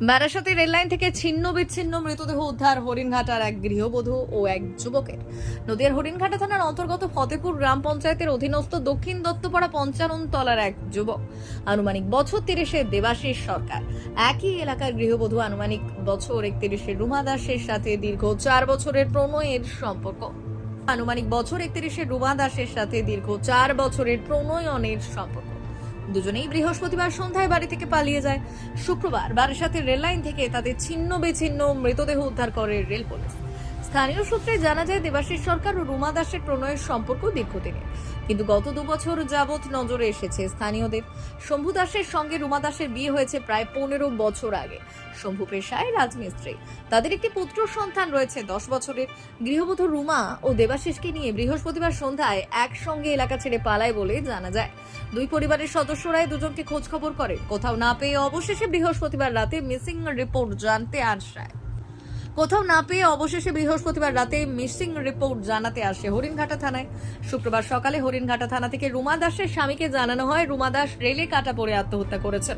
বারাসাতে রেললাইন থেকে ছিন্ন বিচ্ছিন্ন মৃতদেহ উদ্ধার হরিণঘাটার এক গৃহবধূ ও এক যুবকের। নদীয়ার হরিণঘাটা থানার অন্তর্গত ফতেপুর গ্রাম পঞ্চায়েতের অধীনস্থ দক্ষিণ দত্তপাড়া পঞ্চানন তলার এক যুবক। আনুমানিক বছর তিরিশে দেবাশিস সরকার। একই এলাকার গৃহবধূ আনুমানিক বছর একত্রিশে রুমা দাসের সাথে দীর্ঘ চার বছরের প্রণয়ের সম্পর্ক। আনুমানিক বছর একত্রিশে রুমা দাসের সাথে দীর্ঘ চার বছরের প্রণয়নের সম্পর্ক। দুজনেই বৃহস্পতিবার সন্ধ্যায় বাড়ি থেকে পালিয়ে যায়। শুক্রবার বারাসাতের রেললাইন থেকে তাদের ছিন্ন বিচ্ছিন্ন মৃতদেহ উদ্ধার করে রেল পুলিশ। স্থানীয় সূত্রে জানা যায়, দেবাশিস সরকার ও রুমা দাসের প্রণয়ের সম্পর্ক দীর্ঘদিনের। কিন্তু গত দু বছর যাবৎ নজরে এসেছে স্থানীয়দের। শম্ভু দাসের সঙ্গে রুমা দাসের বিয়ে হয়েছে প্রায় পনেরো বছর আগে। শম্ভু পেশায় রাজমিস্ত্রি। তাদের একটি পুত্র সন্তান রয়েছে দশ বছরের। গৃহবধূ রুমা ও দেবাশিসকে নিয়ে বৃহস্পতিবার সন্ধ্যায় একসঙ্গে এলাকা ছেড়ে পালায় বলে জানা যায়। দুই পরিবারের সদস্যরাই দুজনকে খোঁজ খবর করে কোথাও না পেয়ে অবশেষে বৃহস্পতিবার রাতে মিসিং রিপোর্ট জানতে আসায় কোথাও না পেয়ে অবশেষে বৃহস্পতিবার রাতে মিসিং রিপোর্ট জানাতে আসে হরিণঘাটা থানায়। শুক্রবার সকালে হরিণঘাটা থানা থেকে রুমা দাসের স্বামীকে জানানো হয়, রুমা দাস রেলে কাটা পড়ে আত্মহত্যা করেছেন।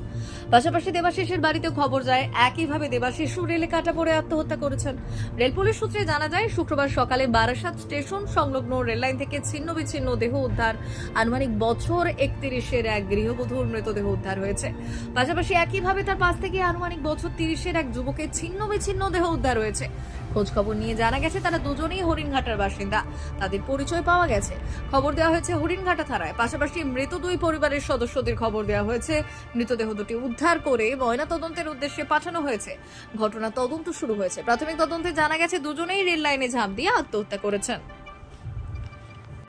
পাশাপাশি দেবাশিসের বাড়িতেও খবর যায়, একইভাবে দেবাশিসও রেলে কাটা পড়ে আত্মহত্যা করেছেন। রেল পুলিশ সূত্রে জানা যায়, শুক্রবার সকালে বারাসাত স্টেশন সংলগ্ন রেললাইন থেকে ছিন্ন বিচ্ছিন্ন দেহ উদ্ধার। আনুমানিক বছর একত্রিশের এক গৃহবধূর মৃতদেহ উদ্ধার হয়েছে। পাশাপাশি একইভাবে তার পাশ থেকে আনুমানিক বছর তিরিশের এক যুবকের ছিন্ন বিচ্ছিন্ন দেহ উদ্ধার হয়েছে খোঁজ খবর নিয়ে জানা গেছে তারা দুজনেই হরিণঘাটার বাসিন্দা। তাদের পরিচয় পাওয়া গেছে। খবর দেওয়া হয়েছে হরিণঘাটা থানায়। পাশাপাশি মৃত দুই পরিবারের সদস্যদের খবর দেওয়া হয়েছে। মৃতদেহ দুটি উদ্ধার করে ময়না তদন্তের উদ্দেশ্যে পাঠানো হয়েছে। ঘটনা তদন্ত শুরু হয়েছে। প্রাথমিক তদন্তে জানা গেছে দুজনেই রেল লাইনে ঝাঁপ দিয়ে আত্মহত্যা করেছেন।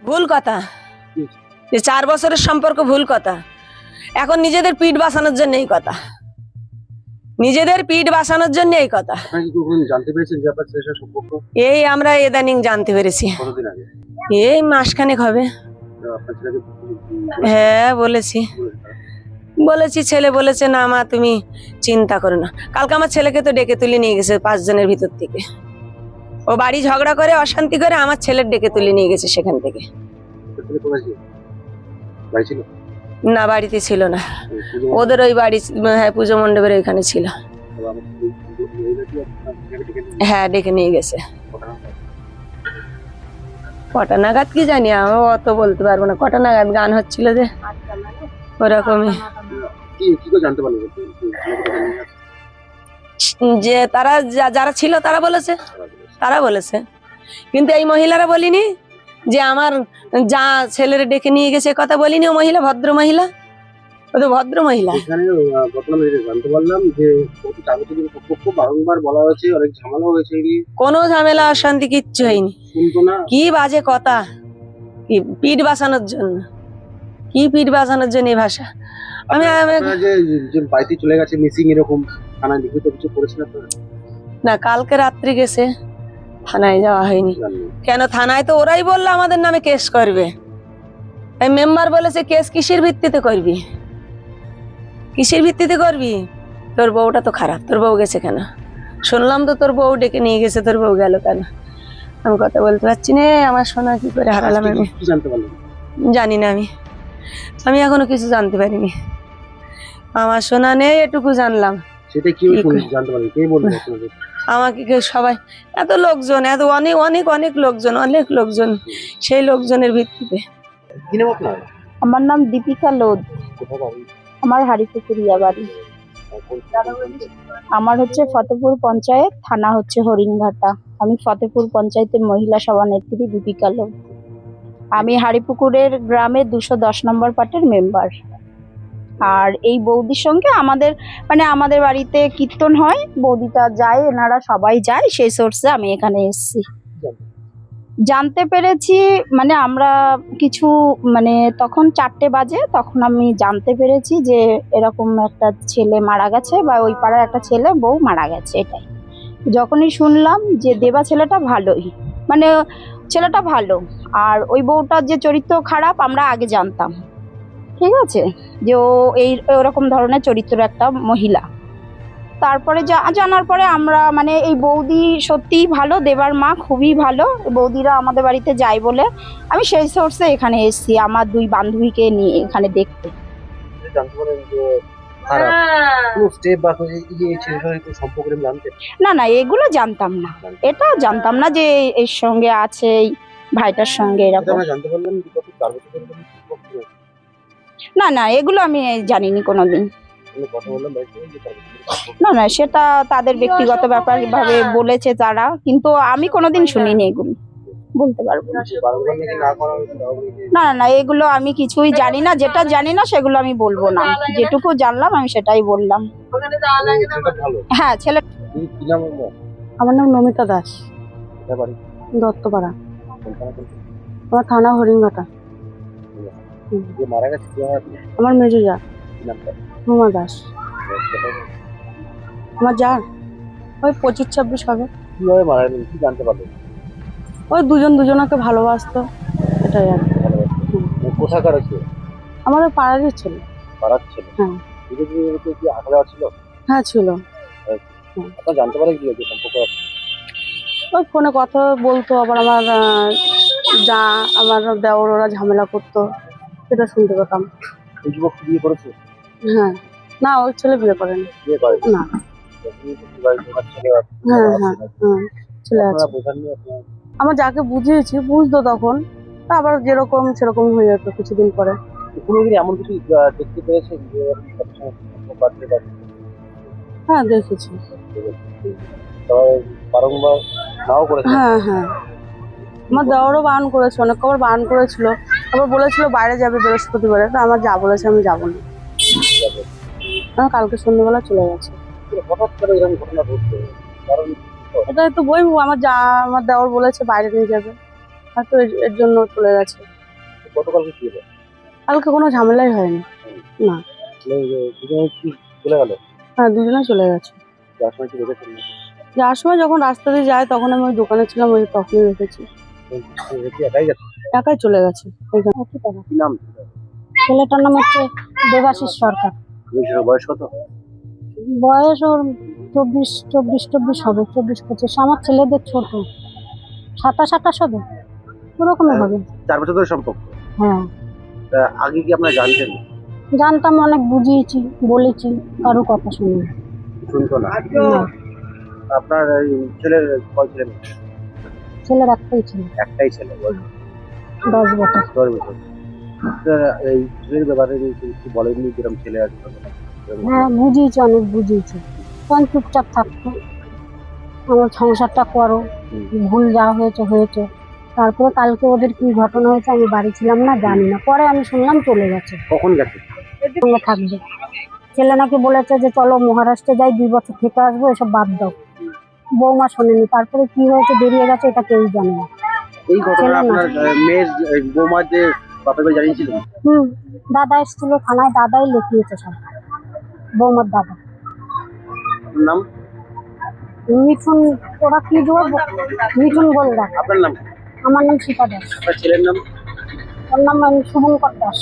ভুল কথা। যে চার বছরের সম্পর্ক ভুল কথা। এখন নিজেদের পিঠ বাঁচানোর জন্য এই কথা। নিজেদের পিঠ বাঁচানোর জন্য এই কথা। জানতে পেরেছেন এই আমরা এদানিং জানতে পেরেছি। এই মাসখানেক হবে। হ্যাঁ বলেছি। বলেছি ছেলে বলেছে না মা তুমি চিন্তা করো না। কালকে আমার ছেলেকে তো ডেকে তুলে নিয়ে গেছে পাঁচজনের ভিতর থেকে। ও বাড়ি ঝগড়া করে অশান্তি করে আমার ছেলের ডেকে তুলে নিয়ে গেছে সেখান থেকে। না, বাড়িতে ছিল না। ওদের ওই বাড়ি হ্যাঁ পুজো মণ্ডপের ওইখানে ছিল। হ্যাঁ ডেকে নিয়ে গেছে। কটা নাগাদ? কি জানি, আমি অত বলতে পারব না। কটা নাগাদ গান হচ্ছিল যে, ওরকমই। যে তারা যারা ছিল তারা বলেছে। তারা বলেছে। কিন্তু এই মহিলারা বলিনি যে আমার যা ছেলের ডেকে নিয়ে গেছে কথা বলিনি ও মহিলা ভদ্র মহিলা? ও তো ভদ্র মহিলা। জানতে পারলাম যে বারংবার বলা হয়েছে অনেক ঝামেলা হয়েছে কোনো ঝামেলা অশান্তি কিচ্ছু হয়নি। কি বাজে কথা? কি পিঠ বাঁচানোর জন্য? কি পিঠ বাঁচানোর জন্য এই ভাষা? আমি বাড়িতে চলে গেছে মিসিং এরকম থানায় লিখিত কিছু করেছেন না কালকে রাত্রি গেছে। থানায় যাওয়া হয়নি। কেন? থানায় তো ওরাই বলল আমাদের নামে কেস করবে। এই মেম্বার বলেছে কেস কিসের ভিত্তিতে করবি? কিসের ভিত্তিতে করবি? তোর বউটা তো খারাপ। তোর বউ গেছে কেন? শুনলাম তো তোর বউ ডেকে নিয়ে গেছে। তোর বউ গেল কেন? আমি কথা বলতে পারছি না। আমার সোনা কি করে হারালাম আমি? জানি না আমি। আমি এখনও কিছু জানতে পারিনি। আমার সোনা নেই এটুকু জানলাম। সেটা কি জানতে কে বলবে আমাকে কেউ সবাই এত লোকজন এত অনেক অনেক অনেক লোকজন অনেক লোকজন সেই লোকজনের ভিত্তিতে। আমার নাম দীপিকা লোদ আমার হারিপুকুরিয়া বাড়ি। আমার হচ্ছে ফতেপুর পঞ্চায়েত থানা হচ্ছে হরিণঘাটা। আমি ফতেপুর পঞ্চায়েতের মহিলা সভানেত্রী দীপিকা লোদ আমি হারিপুকুরের গ্রামে দুশো দশ নম্বর পার্টের মেম্বার। আর এই বৌদির সঙ্গে আমাদের মানে আমাদের বাড়িতে কীর্তন হয়, বৌদিটা যায়, এনারা সবাই যায়, সেই সোর্সে আমি এখানে এসেছি। জানতে পেরেছি মানে আমরা কিছু মানে তখন চারটে বাজে, তখন আমি জানতে পেরেছি যে এরকম একটা ছেলে মারা গেছে বা ওই পাড়ার একটা ছেলে, বউ মারা গেছে, এটাই। যখনই শুনলাম যে দেবা ছেলেটা ভালোই মানে ছেলেটা ভালো, আর ওই বউটার যে চরিত্র খারাপ, আমরা আগে জানতাম। ঠিক আছে? যে ও এই ওরকম ধরনের চরিত্র একটা মহিলা। তারপরে জানার পরে আমরা মানে এই বৌদি সত্যিই ভালো দেবার মা খুবই ভালো বৌদিরা আমাদের বাড়িতে যায় বলে আমি সেই সোর্সে এখানে এসেছি আমার দুই বান্ধবীকে নিয়ে এখানে দেখতে। জানতে পারেন যে খারাপ কোনো স্টেপ বা কোনো এই যে এই ছেলেটার সঙ্গে কোনো সম্পর্ক নেই জানতে? না না এগুলো জানতাম না। এটা জানতাম না যে এর সঙ্গে আছে এই ভাইটার সঙ্গে এরকম। জানতে পারলাম না না এগুলো আমি জানিনি কোনোদিন। কোনো না না সেটা তাদের ব্যক্তিগত ব্যাপার ভাবে বলেছে তারা কিন্তু আমি কোনোদিন শুনিনি এগুলো। বলতে পারব না। না এগুলো আমি কিছুই জানি না যেটা জানি না সেগুলো আমি বলব না। যেটুকু জানলাম আমি সেটাই বললাম। হ্যাঁ ছেলে আমার নাম নমিতা দাস। দত্তপাড়া? আমার থানা হরিণঘাটা। যে মারা গেছে কি হয় আমার মেজো যা। রুমা দাস। আমার যা। ওই পঁচিশ ছাব্বিশ হবে। কীভাবে মারা গেলেন? কি জানতে পারলেন? ওই দুজন দুজনকে ভালোবাসতো এটাই আর কোথাকার আছে আমাদের পাড়ারই ছিল। পাড়ার ছেলে? হ্যাঁ। কি আঁকড়া ছিল? হ্যাঁ ছিল। আপনার জানতে পারেন কি সম্পর্ক ওই ফোনে কথা বলতো আবার আমার যা আমার দেওর ওরা ঝামেলা করতো। সেটা শুনতে পেতাম। যুবক বিয়ে করেছে? হ্যাঁ। না ওই ছেলে বিয়ে করেনি। বিয়ে করে না। হ্যাঁ, হ্যাঁ। হ্যাঁ। ছেলে আছে। আমার যাকে বুঝিয়েছি বুঝতো তখন। আবার যেরকম সেরকম হয়ে যেত কিছুদিন পরে। কোনোদিন এমন কিছু দেখতে পেয়েছেন যে পারে হ্যাঁ দেখেছি। বারংবার নাও করেছে হ্যাঁ হ্যাঁ। আমার দেওয়ারও বারণ করেছে অনেক কবার বারণ করেছিল। আবার বলেছিল বাইরে যাবে বৃহস্পতিবারে তো আমার যা বলেছে আমি যাব না। আমার কালকে সন্ধ্যেবেলা চলে গেছে। এটা তো বই আমার যা আমার দেওয়ার বলেছে বাইরে নিয়ে যাবে। হয়তো এর- এর জন্য চলে গেছে। কালকে কোনো ঝামেলাই হয়নি। না। মানে, হ্যাঁ দুজনে চলে গেছে? যাওয়ার সময় যখন রাস্তা দিয়ে যায় তখন আমি ওই দোকানে ছিলাম ওই তখনই রেখেছি একাই চলে গেছে। নাম? ছেলেটার নাম হচ্ছে দেবাশিস সরকার। বয়স বয়স কত? বয়স ওর চব্বিশ চব্বিশ চব্বিশ হবে চব্বিশ পঁচিশ। আমার ছেলেদের ছোট। সাতাশ আঠাশ হবে। ওরকমই হবে। চার বছর ধরে সম্পর্ক। হ্যাঁ। আগে কি আপনারা জানতেন? জানতাম অনেক বুঝিয়েছি বলেছি কারও কথা শুনি শুনতো না। আপনার এই ছেলের কয় ছেলে মেয়ে? ছেলের একটাই ছেলে। একটাই ছেলে বয়স দশ বছর। দশ বছর। এই ছেলের ব্যাপারে কি কি বলেননি কিরম ছেলে আছে? হ্যাঁ বুঝিয়েছি অনেক বুঝিয়েছি। তখন চুপচাপ থাকতো। আমার সংসারটা করো ভুল যা হয়েছে হয়েছে। তারপরে কালকে ওদের কি ঘটনা হয়েছে আমি বাড়ি ছিলাম না জানি না। পরে আমি শুনলাম চলে গেছে। কখন গেছে? থাকবে। ছেলে নাকি বলেছে যে চলো মহারাষ্ট্রে যাই দুই বছর থেকে আসব এসব বাদ দাও। বৌমা শোনেনি তারপরে কি হয়েছে বেরিয়ে গেছে এটা কেউ জানে না। এই ঘটনা আপনার মেয়ের বৌমার যে বাপের বাড়ি জানিয়েছিলেন? হুম দাদা এসেছিল থানায় দাদাই লিখিয়েছে সব বৌমার দাদা। নাম? মিঠুন ওরা কি দেবো মিঠুন গোলদার আপনার নাম? আমার নাম সীতা দাস। আপনার ছেলের নাম? ওর নাম শুভঙ্কর দাস।